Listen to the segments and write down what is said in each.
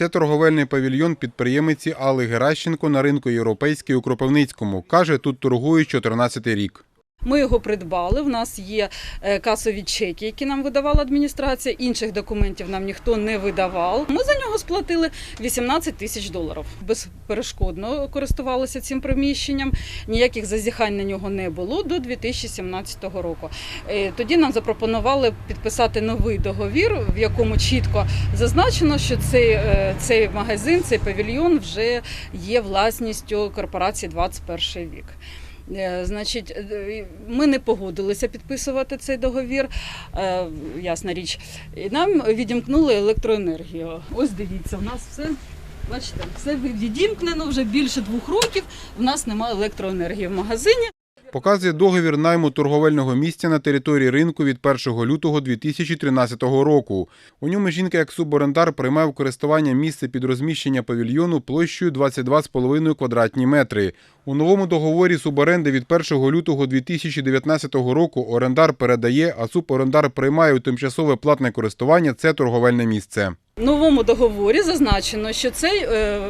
Це торговельний павільйон підприємиці Алли Геращенко на ринку європейський у Кропивницькому. Каже, тут торгують 14 рік. Ми його придбали. В нас є е, касові чеки, які нам видавала адміністрація. Інших документів нам ніхто не видавав. Ми за нього сплатили 18 тисяч доларів. Безперешкодно користувалися цим приміщенням. Ніяких зазіхань на нього не було до 2017 року. Е, Тоді нам запропонували підписати новий договір, в якому чітко зазначено, що цей, е, цей магазин, цей павільйон вже є власністю корпорації 21 вік. Е, Значить, е, ми не погодилися підписувати цей договір, е, ясна річ. І нам відімкнули електроенергію. Ось дивіться, у нас все. Бачите, все відімкнено вже більше двох років. У нас немає електроенергії в магазині. Показує договір найму торговельного місця на території ринку від 1 лютого 2013 року. У ньому жінка як суборендар приймає в користування місце під розміщення павільйону площею 22,5 квадратні метри. У новому договорі суборенди від 1 лютого 2019 року орендар передає, а суборендар приймає у тимчасове платне користування це торговельне місце. В новому договорі зазначено, що цей, е,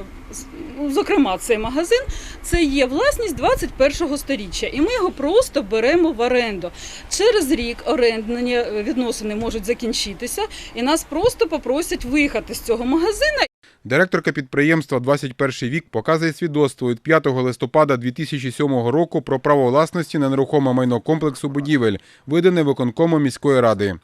зокрема, цей магазин це є власність 21-го сторіччя, і ми його просто беремо в оренду. Через рік орендні відносини можуть закінчитися, і нас просто попросять виїхати з цього магазину. Директорка підприємства «21 вік» показує свідоцтво від 5 листопада 2007 року про право власності на нерухоме майно комплексу будівель, видане виконкомом міської ради.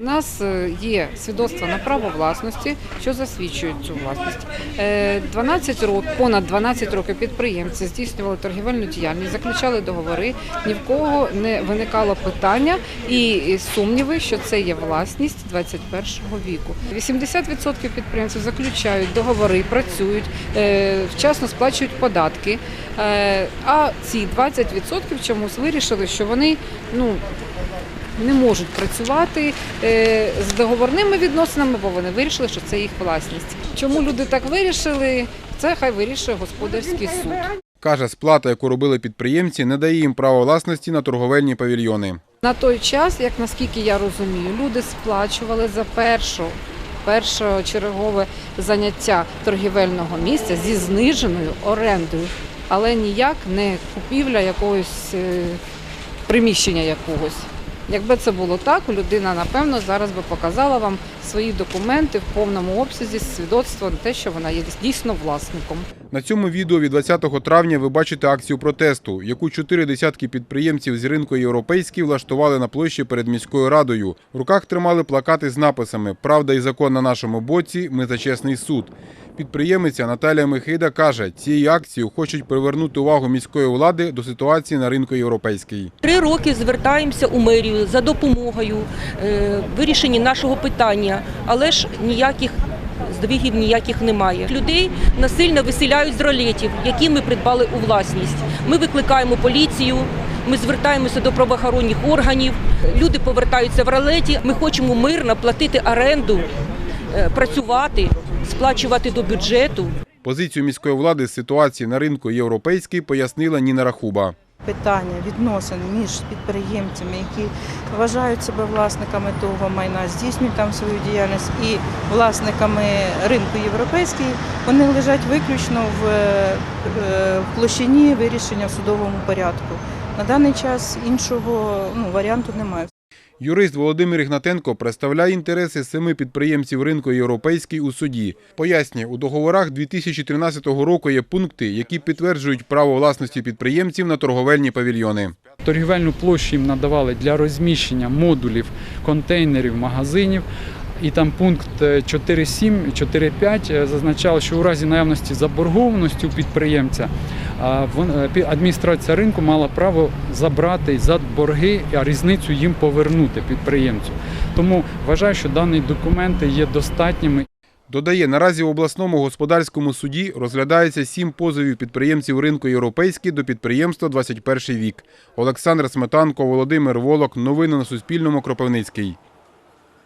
У нас е, є свідоцтво на право власності, що засвідчують цю власність. Е, 12 років, понад 12 років підприємці здійснювали торгівельну діяльність, заключали договори. Ні в кого не виникало питання і сумніви, що це є власність 21 віку. 80% підприємців заключають договори, працюють, е, вчасно сплачують податки. Е, А ці 20% чомусь вирішили, що вони ну не можуть працювати е, з договорними відносинами, бо вони вирішили, що це їх власність. Чому люди так вирішили? Це хай вирішує господарський суд. Каже, сплата, яку робили підприємці, не дає їм права власності на торговельні павільйони. На той час, як наскільки я розумію, люди сплачували за першу, першочергове заняття торгівельного місця зі зниженою орендою, але ніяк не купівля якогось е, приміщення якогось. Якби це було так, людина напевно зараз би показала вам свої документи в повному обсязі, свідоцтво на те, що вона є дійсно власником. На цьому відео від 20 травня ви бачите акцію протесту, яку чотири десятки підприємців з ринку європейський влаштували на площі перед міською радою. В руках тримали плакати з написами Правда і закон на нашому боці. Ми за чесний суд. Підприємиця Наталія Михида каже, цією акцією хочуть привернути увагу міської влади до ситуації на ринку європейський. Три роки звертаємося у мерію за допомогою е, вирішенні нашого питання, але ж ніяких здвигів ніяких немає. Людей насильно виселяють з ролетів, які ми придбали у власність. Ми викликаємо поліцію. Ми звертаємося до правоохоронних органів. Люди повертаються в ролеті. Ми хочемо мирно платити оренду, працювати, сплачувати до бюджету. Позицію міської влади з ситуації на ринку європейський пояснила Ніна Рахуба. питання відносин між підприємцями, які вважають себе власниками того майна, здійснюють там свою діяльність, і власниками ринку європейський, вони лежать виключно в, е, в площині вирішення в судовому порядку. На даний час іншого ну, варіанту немає. Юрист Володимир Ігнатенко представляє інтереси семи підприємців ринку європейський у суді. Пояснює, у договорах 2013 року є пункти, які підтверджують право власності підприємців на торговельні павільйони. Торгівельну площу їм надавали для розміщення модулів, контейнерів, магазинів. І там пункт е, 4.7 і 4.5 е, зазначало, що у разі наявності заборгованості у підприємця адміністрація ринку мала право забрати за борги, а різницю їм повернути підприємцю. Тому вважаю, що дані документи є достатніми Додає, наразі в обласному господарському суді розглядається сім позовів підприємців ринку європейський до підприємства «21 вік. Олександр Сметанко, Володимир Волок. Новини на Суспільному. Кропивницький.